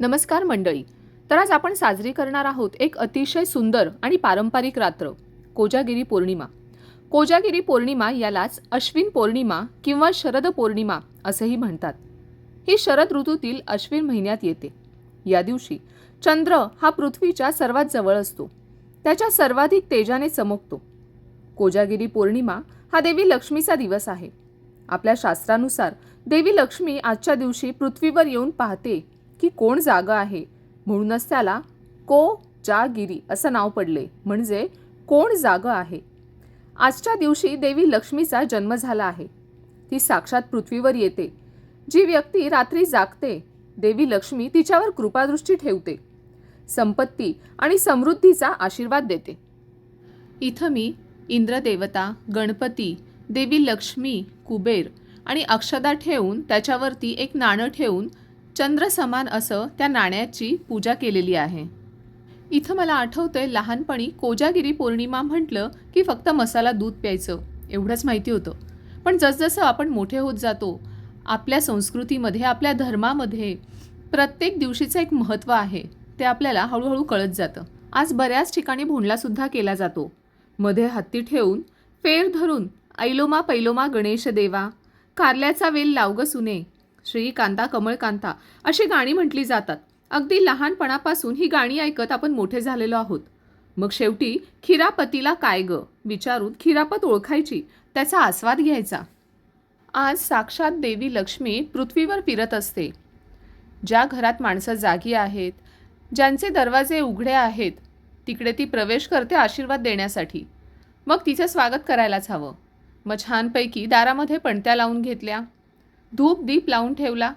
नमस्कार मंडळी. तर आज आपण साजरी करणार आहोत एक अतिशय सुंदर आणि पारंपरिक रात्र कोजागिरी पौर्णिमा. कोजागिरी पौर्णिमा यालाच अश्विन पौर्णिमा किंवा शरद पौर्णिमा असेही म्हणतात. ही शरद ऋतूतील अश्विन महिन्यात येते. या दिवशी चंद्र हा पृथ्वीच्या सर्वात जवळ असतो. त्याच्या सर्वाधिक तेजाने चमकतो. कोजागिरी पौर्णिमा हा देवी लक्ष्मीचा दिवस आहे. आपल्या शास्त्रानुसार देवी लक्ष्मी आजच्या दिवशी पृथ्वीवर येऊन पाहते की कोण जागं आहे? म्हणूनच त्याला को जागिरी असं नाव पडले. म्हणजे कोण जागं आहे? आजच्या दिवशी देवी लक्ष्मीचा जन्म झाला आहे. ती साक्षात पृथ्वीवर येते. जी व्यक्ती रात्री जागते देवी लक्ष्मी तिच्यावर कृपादृष्टी ठेवते. संपत्ती आणि समृद्धीचा आशीर्वाद देते. इथं मी इंद्रदेवता गणपती देवी लक्ष्मी कुबेर आणि अक्षदा ठेवून त्याच्यावरती एक नाणं ठेवून चंद्रसमान असं त्या नाण्याची पूजा केलेली आहे. इथं मला आठवतंय लहानपणी कोजागिरी पौर्णिमा म्हटलं की फक्त मसाला दूध प्यायचं एवढंच माहिती होतं. पण जसजसं आपण मोठे होत जातो आपल्या संस्कृतीमध्ये आपल्या धर्मामध्ये प्रत्येक दिवशीचं एक महत्त्व आहे ते आपल्याला हळूहळू कळत जातं. आज बऱ्याच ठिकाणी भोंडलासुद्धा केला जातो. मध्ये हत्ती ठेवून फेर धरून ऐलोमा पैलोमा गणेश देवा कारल्याचा वेल लावग सुने श्रीकांता कमळकांता अशी गाणी म्हटली जातात. अगदी लहानपणापासून ही गाणी ऐकत आपण मोठे झालेलो आहोत. मग शेवटी खिरापतीला काय ग? विचारून खिरापत ओळखायची त्याचा आस्वाद घ्यायचा. आज साक्षात देवी लक्ष्मी पृथ्वीवर फिरत असते. ज्या घरात माणसं जागी आहेत ज्यांचे दरवाजे उघडे आहेत तिकडे ती प्रवेश करते आशीर्वाद देण्यासाठी. मग तिचं स्वागत करायलाच हवं. मग छानपैकी दारामध्ये पणत्या लावून घेतल्या. धूप दीप लावून ठेवला.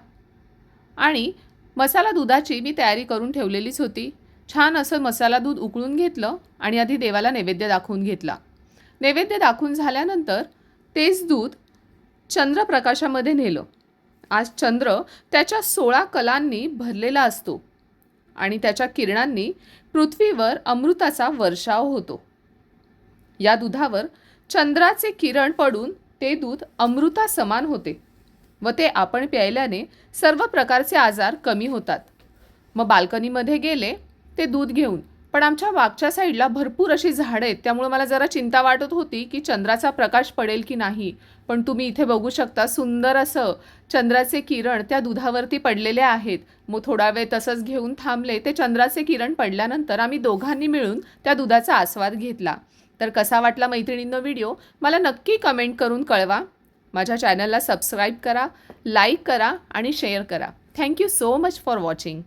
आणि मसाला दुधाची मी तयारी करून ठेवलेलीच होती. छान असं मसाला दूध उकळून घेतलं आणि आधी देवाला नैवेद्य दाखवून घेतला. नैवेद्य दाखवून झाल्यानंतर तेच दूध चंद्रप्रकाशामध्ये नेलं. आज चंद्र त्याच्या सोळा कलांनी भरलेला असतो आणि त्याच्या किरणांनी पृथ्वीवर अमृताचा वर्षाव होतो. या दुधावर चंद्राचे किरण पडून ते दूध अमृता समान होते. व ते आपण प्यायल्याने सर्व प्रकारचे आजार कमी होतात. मग बाल्कनीमध्ये गेले ते दूध घेऊन. पण आमच्या मागच्या साईडला भरपूर अशी झाडं आहेत त्यामुळे मला जरा चिंता वाटत होती की चंद्राचा प्रकाश पडेल की नाही. पण तुम्ही इथे बघू शकता सुंदर असं चंद्राचे किरण त्या दुधावरती पडलेले आहेत. मग थोडा वेळ तसंच घेऊन थांबले ते चंद्राचे किरण पडल्यानंतर आम्ही दोघांनी मिळून त्या दुधाचा आस्वाद घेतला. तर कसा वाटला मैत्रिणींनो व्हिडिओ? मला नक्की कमेंट करून कळवा. माझ्या चॅनलला सबस्क्राईब करा लाईक करा आणि शेअर करा. Thank you so much for watching.